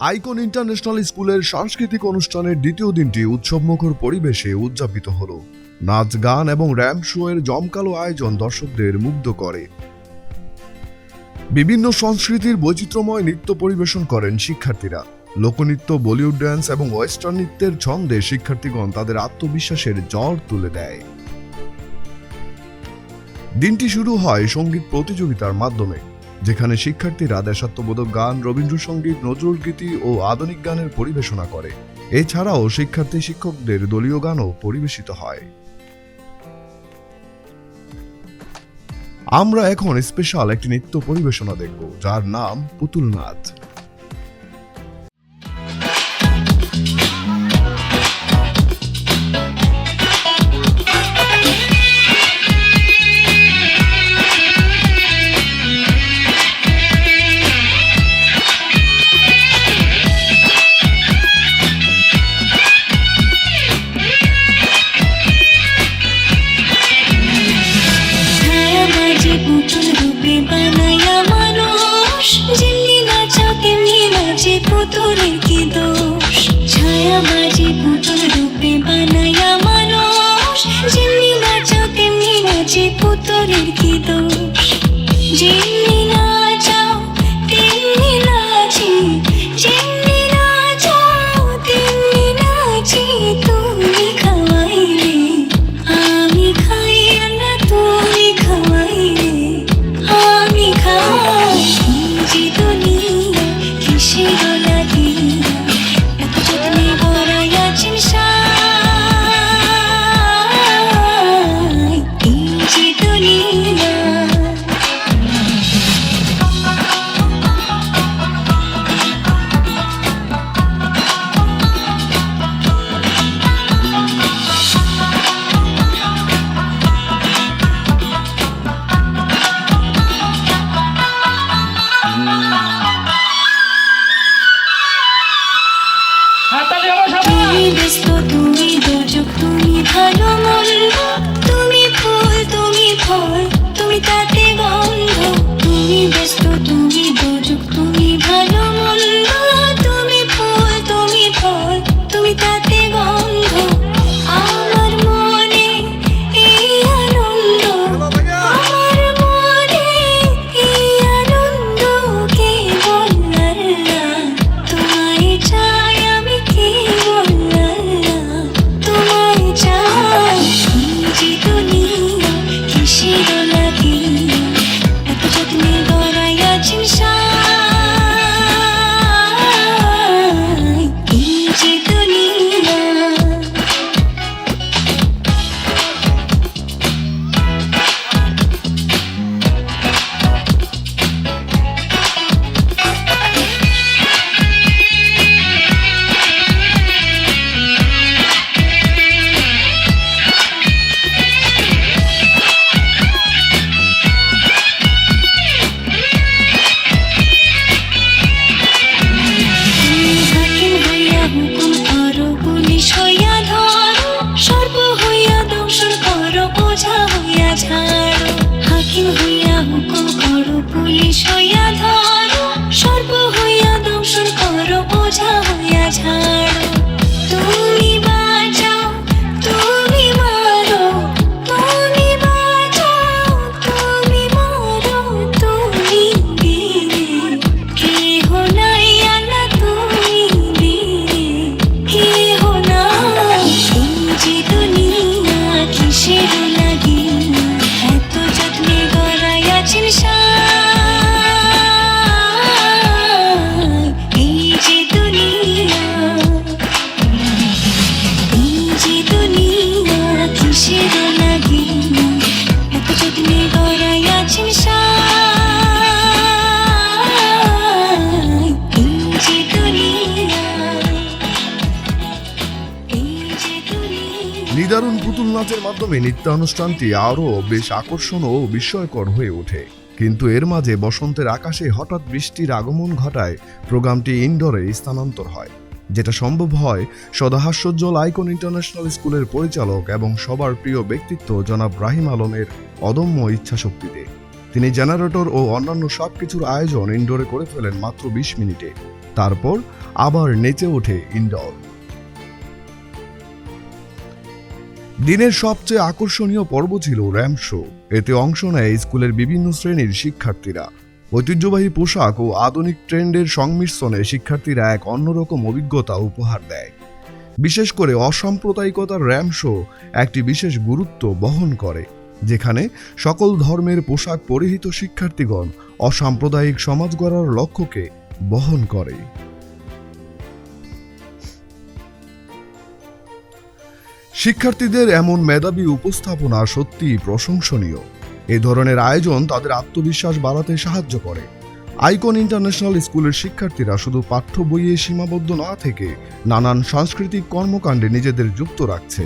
Icon international স্কুলের সাংস্কৃতিক অনুষ্ঠানের দ্বিতীয় দিনটি উৎসবমুখর পরিবেশে উদযাপিত হল। নাচ, গান এবং র্যাম্প শো এর জমকালো আয়োজন দর্শকদের মুগ্ধ করে। বিভিন্ন সংস্কৃতির বৈচিত্র্যময় নৃত্য পরিবেশন করেন শিক্ষার্থীরা। লোকনৃত্য, বলিউড ড্যান্স এবং ওয়েস্টার্ন নৃত্যের ছন্দে শিক্ষার্থীগণ তাদের আত্মবিশ্বাসের জ্বর তুলে দেয়। দিনটি শুরু হয় সংগীত প্রতিযোগিতার মাধ্যমে। যেখানে শিক্ষার্থীরা দেশাত্মবোধক গান, রবীন্দ্রসঙ্গীত নজরুলগীতি ও আধুনিক গানের পরিবেশনা করে। এছাড়াও শিক্ষার্থী, শিক্ষকদের দলীয় গানও পরিবেশিত হয়। আমরা এখন স্পেশাল একটি নৃত্য পরিবেশনা দেখব, যার নাম পুতুল নাচ You. নিদারুণ পুতুল নাচের মাধ্যমে নৃত্যানুষ্ঠানটি আরও বেশ আকর্ষণ ও বিস্ময়কর হয়ে ওঠে। কিন্তু এর মাঝে বসন্তের আকাশে হঠাৎ বৃষ্টির আগমন ঘটায় প্রোগ্রামটি ইনডোরে স্থানান্তর হয়, যেটা সম্ভব হয় সদাহাস্যজ্জ্বল আইকন ইন্টারন্যাশনাল স্কুলের পরিচালক এবং সবার প্রিয় ব্যক্তিত্ব জনাব রাহিম আলমের অদম্য ইচ্ছাশক্তিতে। তিনি জেনারেটর ও অন্যান্য সব কিছুর আয়োজন ইনডোরে করে ফেলেন মাত্র বিশ মিনিটে। তারপর আবার নেচে ওঠে ইনডোর। দিনের সবচেয়ে আকর্ষণীয় পর্ব ছিল র্যাম শো। এতে অংশ নেয় স্কুলের বিভিন্ন শ্রেণির শিক্ষার্থীরা। ঐতিহ্যবাহী পোশাক ও আধুনিক ট্রেন্ডের সংমিশ্রণে শিক্ষার্থীরা এক অন্যরকম অভিজ্ঞতা উপহার দেয়। বিশেষ করে অসাম্প্রদায়িকতার র্যাম শো একটি বিশেষ গুরুত্ব বহন করে, যেখানে সকল ধর্মের পোশাক পরিহিত শিক্ষার্থীগণ অসাম্প্রদায়িক সমাজ গড়ার লক্ষ্যকে বহন করে। শিক্ষার্থীদের এমন মেধাবী উপস্থাপনা সত্যিই প্রশংসনীয়। এ ধরনের আয়োজন তাদের আত্মবিশ্বাস বাড়াতে সাহায্য করে। আইকন ইন্টারন্যাশনাল স্কুলের শিক্ষার্থীরা শুধু পাঠ্য বইয়ে সীমাবদ্ধ না থেকে নানান সাংস্কৃতিক কর্মকাণ্ডে নিজেদের যুক্ত রাখছে।